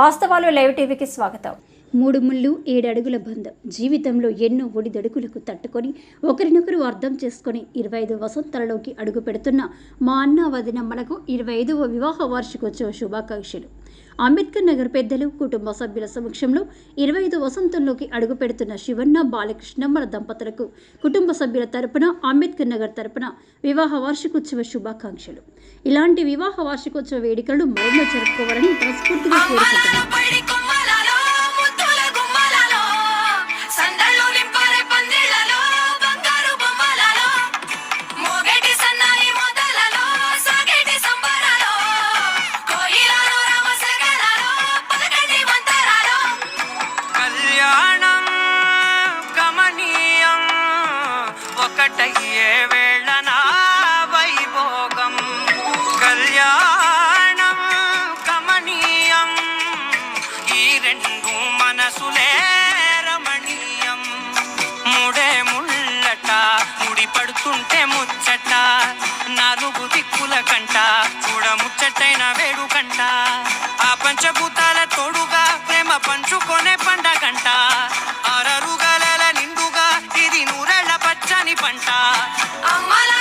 వాస్తవాలు లైవ్ టీవీకి స్వాగతం. మూడు ముళ్ళు ఏడడుగుల బంధం. జీవితంలో ఎన్నో ఒడిదడుగులకు తట్టుకొని ఒకరినొకరు అర్థం చేసుకొని ఇరవై ఐదు వసంతాలలోకి అడుగు పెడుతున్న మా అన్న వదిన మనకు ఇరవై ఐదవ వివాహ వార్షికోత్సవ శుభాకాంక్షలు. అంబేద్కర్ నగర్ పెద్దలు కుటుంబ సభ్యుల సమక్షంలో ఇరవై ఐదు వసంతంలోకి అడుగు పెడుతున్న శివన్న బాలకృష్ణమ్మల దంపతులకు కుటుంబ సభ్యుల తరపున అంబేద్కర్ నగర్ తరపున వివాహ వార్షికోత్సవ శుభాకాంక్షలు. ఇలాంటి వివాహ వార్షికోత్సవ వేడుకలు మరెన్నో జరుపుకోవాలని మనస్ఫూర్తిగా కోరుకుంటున్నాను ఎங்கும் మనసులే రమణీయం. ముడే ముళ్ళట ముడి పడుతుంటే ముచ్చట. నాలుగు దిక్కుల కంట చూడ ముచ్చటైన వేడుకంట ఆ పంచభూతాల తోడుగా ప్రేమ పంచుకొనే పండగంట ఆరరుగల నిండుగా ఇది నూరెళ్ళ పచ్చని పంట. అమ్మల